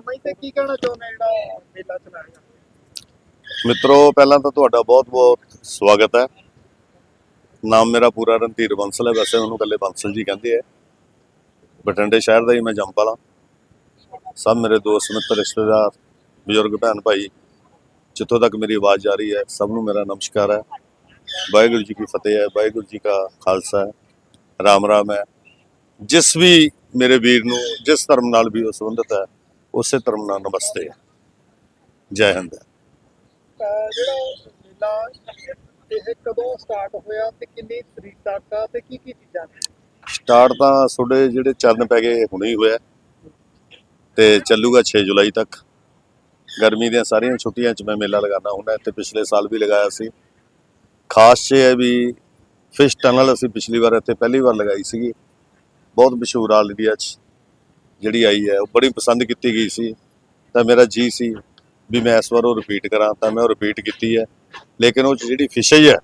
ਨਾਮ ਹੈ ਤੇ ਕੀ ਕਹਿਣਾ ਚਾਹੁੰਦੇ ਜਿਹੜਾ ਮੇਲਾ ਚਲਾਇਆ ਮਿੱਤਰੋ, ਪਹਿਲਾਂ ਤਾਂ ਤੁਹਾਡਾ ਬਹੁਤ-ਬਹੁਤ ਸਵਾਗਤ ਹੈ। ਨਾਮ ਮੇਰਾ ਪੂਰਾ ਰਣਧੀਰ ਬੰਸਲ ਹੈ। ਵੈਸੇ ਉਹਨੂੰ ਕੱਲੇ ਬੰਸਲ ਜੀ ਕਹਿੰਦੇ ਆ। ਬਠਿੰਡੇ ਸ਼ਹਿਰ ਦਾ ਹੀ ਮੈਂ ਜੰਪਾਲਾ ਸਭ ਮੇਰੇ ਦੋਸਤ, ਮਿੱਤਰ, ਰਿਸ਼ਤੇਦਾਰ, ਬਜ਼ੁਰਗ, ਭੈਣ ਭਾਈ, ਜਿੱਥੋਂ ਤੱਕ ਮੇਰੀ ਆਵਾਜ਼ ਜਾ ਰਹੀ ਹੈ, ਸਭ ਨੂੰ ਮੇਰਾ ਨਮਸਕਾਰ ਹੈ। ਵਾਹਿਗੁਰੂ ਜੀ ਕੀ ਫਤਿਹ ਹੈ। ਵਾਹਿਗੁਰੂ ਜੀ ਕਾ ਖਾਲਸਾ ਹੈ। ਰਾਮ ਰਾਮ ਹੈ। ਜਿਸ ਵੀ ਮੇਰੇ ਵੀਰ ਨੂੰ, ਜਿਸ ਧਰਮ ਨਾਲ ਵੀ ਉਹ ਸੰਬੰਧਿਤ ਹੈ ਉਸੇ ਧਰਮ ਨਾਲ ਨਮਸਤੇ ਜੈ ਹਿੰਦ। ਜਿਹੜਾ ਮੇਲਾ ਇਹ ਕਦੋਂ ਸਟਾਰਟ ਹੋਇਆ ਤੇ ਕਿੰਨੀ ਤਰੀਕ ਤੱਕ ਆ ਤੇ ਕੀ ਕੀ ਚੀਜ਼ਾਂ ਸਟਾਰਟ ਤਾਂ ਤੁਹਾਡੇ ਜਿਹੜੇ ਚਰਨ ਪੈ ਗਏ ਹੁਣੇ ਹੀ ਹੋਇਆ। ਤੇ ਚੱਲੂਗਾ 6 ਜੁਲਾਈ ਤੱਕ। ਗਰਮੀ ਦੀਆਂ ਸਾਰੀਆਂ ਛੁੱਟੀਆਂ 'ਚ ਮੈਂ ਮੇਲਾ ਲਗਾਉਣਾ ਹੁੰਦਾ। ਤੇ ਪਿਛਲੇ ਸਾਲ ਵੀ ਲਗਾਇਆ ਸੀ। ਖਾਸ ਇਹ ਹੈ ਵੀ ਫਿਸ਼ ਟਨਲ ਅਸੀਂ ਪਿਛਲੀ ਵਾਰ ਇੱਥੇ ਪਹਿਲੀ ਵਾਰ ਲਗਾਈ ਸੀਗੀ। ਬਹੁਤ ਮਸ਼ਹੂਰ ਆਲ ਇੰਡੀਆ 'ਚ। ਜਿਹੜੀ ਆਈ ਹੈ, ਉਹ ਬੜੀ ਪਸੰਦ ਕੀਤੀ ਗਈ ਸੀ। ਤਾਂ ਮੇਰਾ ਜੀ ਸੀ ਵੀ ਮੈਂ ਇਸ ਵਾਰ ਉਹ ਰਿਪੀਟ ਕਰਾਂ, ਤਾਂ ਮੈਂ ਉਹ ਰਿਪੀਟ ਕੀਤੀ ਹੈ। ਲੇਕਿਨ ਉਹ 'ਚ ਜਿਹੜੀ ਫਿਸ਼ੇਜ ਹੈ,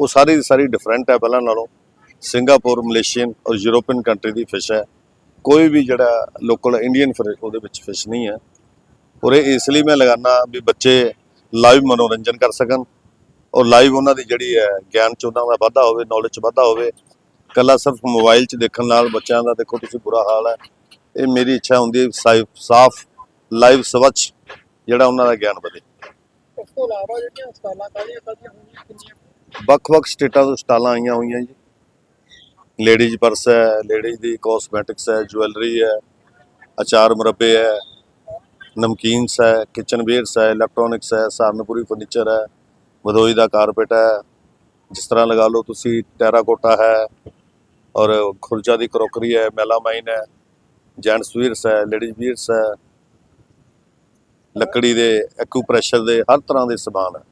ਉਹ ਸਾਰੀ ਦੀ ਸਾਰੀ ਡਿਫਰੈਂਟ ਹੈ ਪਹਿਲਾਂ ਨਾਲੋਂ। ਸਿੰਗਾਪੁਰ ਮਲੇਸ਼ੀਅਨ ਔਰ ਯੂਰੋਪੀਅਨ ਕੰਟਰੀ ਦੀ ਫਿਸ਼ ਹੈ। ਕੋਈ ਵੀ ਜਿਹੜਾ ਲੋਕਲ ਇੰਡੀਅਨ ਫਿਰ ਉਹਦੇ ਵਿੱਚ ਫਿਸ਼ ਨਹੀਂ ਹੈ। ਔਰ ਇਹ ਇਸ ਲਈ ਮੈਂ ਲਗਾਨਾ ਵੀ ਬੱਚੇ ਲਾਈਵ ਮਨੋਰੰਜਨ ਕਰ ਸਕਣ। ਔਰ ਲਾਈਵ ਉਹਨਾਂ ਦੀ ਜਿਹੜੀ ਹੈ, ਗਿਆਨ ਚ ਉਹਨਾਂ ਦਾ ਵਾਧਾ ਹੋਵੇ ਨੌਲੇਜ ਚ ਵਾਧਾ ਹੋਵੇ। ਕੱਲਾ ਸਿਰਫ ਮੋਬਾਈਲ 'ਚ ਦੇਖਣ ਨਾਲ ਬੱਚਿਆਂ ਦਾ ਦੇਖੋ ਤੁਸੀਂ ਬੁਰਾ ਹਾਲ ਹੈ। ਇਹ ਮੇਰੀ ਇੱਛਾ ਹੁੰਦੀ ਹੈ ਸਾਫ਼ ਲਾਈਵ ਸਵੱਛ ਜਿਹੜਾ ਉਹਨਾਂ ਦਾ ਗਿਆਨ ਵਧੇ। ਉਸ ਤੋਂ ਇਲਾਵਾ ਜਿਹੜੀਆਂ ਸਟਾਲਾਂ ਕਾਹਦੀਆਂ ਕਾਹਦੀਆਂ ਹੋਣੀਆਂ ਕਿੰਨੀਆਂ? ਵੱਖ-ਵੱਖ ਸਟੇਟਾਂ ਤੋਂ ਸਟਾਲਾਂ ਆਈਆਂ ਹੋਈਆਂ ਜੀ। ਲੇਡੀਜ਼ ਪਰਸ ਹੈ ਲੇਡੀਜ਼ ਦੀ ਕਾਸਮੈਟਿਕਸ ਹੈ ਜੁਐਲਰੀ ਹੈ ਅਚਾਰ ਮੁਰੱਬੇ ਹੈ ਨਮਕੀਨਸ ਹੈ ਕਿਚਨ ਵੇਅਰਸ ਹੈ ਇਲੈਕਟ੍ਰੋਨਿਕਸ ਹੈ ਸਹਾਰਨਪੁਰੀ ਫਰਨੀਚਰ ਹੈ ਵਧੋਈ ਦਾ ਕਾਰਪੇਟ ਹੈ। ਜਿਸ ਤਰ੍ਹਾਂ ਲਗਾ ਲਓ ਤੁਸੀਂ ਟੈਰਾਕੋਟਾ ਹੈ ਔਰ ਖੁਰਜਾ ਦੀ ਕਰੋਕਰੀ ਹੈ ਮੈਲਾਮਾਈਨ ਹੈ। ਜੈਂਟਸ ਵੀਅਰਸ ਹੈ ਲੇਡੀਜ਼ ਵੀਅਰਸ ਹੈ ਲੱਕੜੀ ਦੇ ਐਕੂਪ੍ਰੈਸ਼ਰ ਦੇ ਹਰ ਤਰ੍ਹਾਂ ਦੇ ਸਮਾਨ ਹੈ।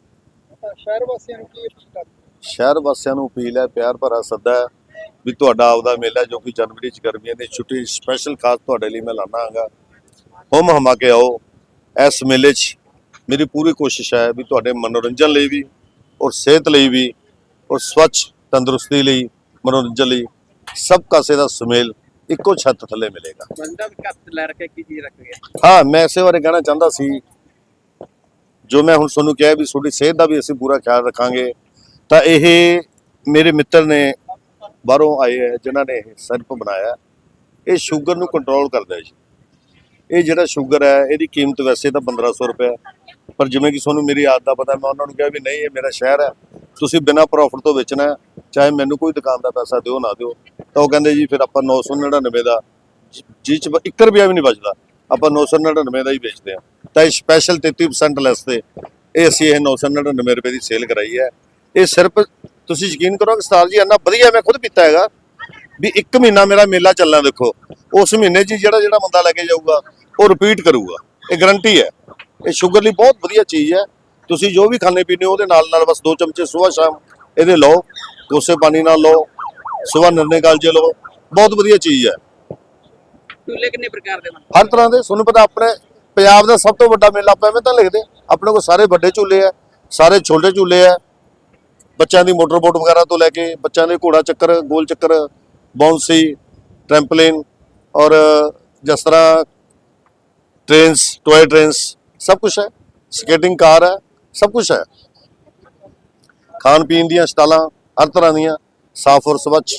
ਸ਼ਹਿਰ ਵਾਸੀਆਂ ਨੂੰ ਕੀ ਅਪੀਲ ਸ਼ਹਿਰ ਵਾਸੀਆਂ ਨੂੰ ਅਪੀਲ ਹੈ ਪਿਆਰ ਭਰਾ ਸੱਦਾ ਵੀ ਤੁਹਾਡਾ ਆਪਦਾ ਮੇਲਾ ਜੋ ਕਿ ਜਨਵਰੀ ਚ ਗਰਮੀਆਂ ਦੀ ਛੁੱਟੀ ਸਪੈਸ਼ਲ ਖਾਸ ਤੁਹਾਡੇ ਲਈ ਮੈਂ ਲਾਣਾ ਆਂਗਾ ਹੁਮ ਹਮਾ ਕੇ ਆਓ ਇਸ ਮੇਲੇ 'ਚ ਮੇਰੀ ਪੂਰੀ ਕੋਸ਼ਿਸ਼ ਹੈ ਵੀ ਤੁਹਾਡੇ ਮਨੋਰੰਜਨ ਲਈ ਵੀ ਔਰ ਸਿਹਤ ਲਈ ਵੀ ਔਰ ਸਵੱਛ ਤੰਦਰੁਸਤੀ ਲਈ ਮਨੋਰੰਜਨ ਲਈ ਸਭ ਕਾਸੇ ਦਾ ਸੁਮੇਲ ਇੱਕੋ ਛੱਤ ਥੱਲੇ ਮਿਲੇਗਾ। ਬੰਦਾ ਵੀ ਕੱਤ ਲੈ ਰੱਖਿਆ ਕੀ ਚੀਜ਼ ਰੱਖ ਗਿਆ ਹਾਂ ਮੈਂ ਇਸੇ ਬਾਰੇ ਕਹਿਣਾ ਚਾਹੁੰਦਾ ਸੀ। ਜੋ ਮੈਂ ਹੁਣ ਤੁਹਾਨੂੰ ਕਿਹਾ ਵੀ ਤੁਹਾਡੀ ਸਿਹਤ ਦਾ ਵੀ ਅਸੀਂ ਪੂਰਾ ਖਿਆਲ ਰੱਖਾਂਗੇ ਤਾਂ ਇਹ ਮੇਰੇ ਮਿੱਤਰ ਨੇ ਬਾਹਰੋਂ ਆਏ ਹੈ ਜਿਨ੍ਹਾਂ ਨੇ ਇਹ ਸਿਰਪ ਬਣਾਇਆ। ਇਹ ਸ਼ੂਗਰ ਨੂੰ ਕੰਟਰੋਲ ਕਰਦਾ ਹੈ ਜੀ। ਇਹ ਜਿਹੜਾ ਸ਼ੂਗਰ ਹੈ ਇਹਦੀ ਕੀਮਤ ਵੈਸੇ ਤਾਂ 1500 ਰੁਪਏ ਪਰ ਜਿਵੇਂ ਕਿ ਤੁਹਾਨੂੰ ਮੇਰੀ ਆਦਤ ਦਾ ਪਤਾ ਮੈਂ ਉਹਨਾਂ ਨੂੰ ਕਿਹਾ ਵੀ ਨਹੀਂ ਇਹ ਮੇਰਾ ਸ਼ਹਿਰ ਹੈ। ਤੁਸੀਂ ਬਿਨਾਂ ਪ੍ਰੋਫਿਟ ਤੋਂ ਵੇਚਣਾ ਚਾਹੇ ਮੈਨੂੰ ਕੋਈ ਦੁਕਾਨ ਦਾ ਪੈਸਾ ਦਿਓ ਨਾ ਦਿਓ। ਤਾਂ ਉਹ ਕਹਿੰਦੇ ਜੀ ਫਿਰ ਆਪਾਂ 999 ਦਾ ਜੀ ਚ 1 ਰੁਪਿਆ ਵੀ ਨਹੀਂ ਬਚਦਾ। ਆਪਾਂ 999 ਦਾ ਹੀ ਵੇਚਦੇ ਆ ਤਾਂ ਇਹ ਸਪੈਸ਼ਲ 33% ਲੈਸ ਤੇ ਇਹ ਅਸੀਂ ਇਹ 999 ਰੁਪਏ ਦੀ ਸੇਲ ਕਰਾਈ ਹੈ। ਇਹ ਸਿਰਫ ਤੁਸੀਂ ਯਕੀਨ ਕਰੋ ਕਿ ਸਟਾਰ ਜੀ, ਇੰਨਾ ਵਧੀਆ ਮੈਂ ਖੁਦ ਪੀਤਾ ਹੈਗਾ ਵੀ 1 ਮਹੀਨਾ ਮੇਰਾ ਮੇਲਾ ਚੱਲਣਾ ਦੇਖੋ। ਉਸ ਮਹੀਨੇ 'ਚ ਹੀ ਜਿਹੜਾ ਜਿਹੜਾ ਬੰਦਾ ਲੈ ਕੇ ਜਾਊਗਾ, ਉਹ ਰਿਪੀਟ ਕਰੂਗਾ। ਇਹ ਗਰੰਟੀ ਹੈ। ਇਹ ਸ਼ੂਗਰ ਲਈ ਬਹੁਤ ਵਧੀਆ ਚੀਜ਼ ਹੈ। ਤੁਸੀਂ ਜੋ ਵੀ ਖਾਣੇ ਪੀਣੇ ਉਹਦੇ ਨਾਲ ਨਾਲ ਬਸ ਦੋ ਚਮਚੇ ਸਵੇਰ ਸ਼ਾਮ ਇਹਦੇ ਲਓ। ਕੋਸੇ ਪਾਣੀ ਨਾਲ ਲਓ। ਸਵੇਰ ਨਿਰਣੇ ਕਾਲਜੇ ਲਓ ਬਹੁਤ ਵਧੀਆ ਚੀਜ਼ ਹੈ। ਚੁੱਲੇ ਕਿੰਨੇ ਪ੍ਰਕਾਰ ਦੇ ਹਨ ਹਰ ਤਰ੍ਹਾਂ ਦੇ ਤੁਹਾਨੂੰ ਪਤਾ ਆਪਣੇ ਪੰਜਾਬ ਦਾ ਸਭ ਤੋਂ ਵੱਡਾ ਮੇਲਾ ਆਪਾਂ ਐਵੇਂ ਤਾਂ ਲਿਖਦੇ ਆਪਣੇ ਕੋਲ ਸਾਰੇ ਵੱਡੇ ਝੂਲੇ ਆ ਸਾਰੇ ਛੋਟੇ ਝੂਲੇ ਆ ਬੱਚਿਆਂ ਦੀ ਮੋਟਰ ਬੋਟ ਵਗੈਰਾ ਤੋਂ ਲੈ ਕੇ ਬੱਚਿਆਂ ਦੇ ਘੋੜਾ ਚੱਕਰ ਗੋਲ ਚੱਕਰ ਬਾਉਂਸੀ ਟ੍ਰੈਂਪਲਿਨ ਔਰ ਜਿਸ ਤਰ੍ਹਾਂ ਟ੍ਰੇਨਸ ਟੋਏ ਟ੍ਰੇਨਸ ਸਭ ਕੁਝ ਹੈ। ਸਕੇਟਿੰਗ ਕਾਰ ਹੈ ਸਭ ਕੁਝ ਹੈ। ਖਾਣ ਪੀਣ ਦੀਆਂ ਸਟਾਲਾਂ ਹਰ ਤਰ੍ਹਾਂ ਦੀਆਂ। ਸਾਫ਼ ਔਰ ਸਵੱਛ।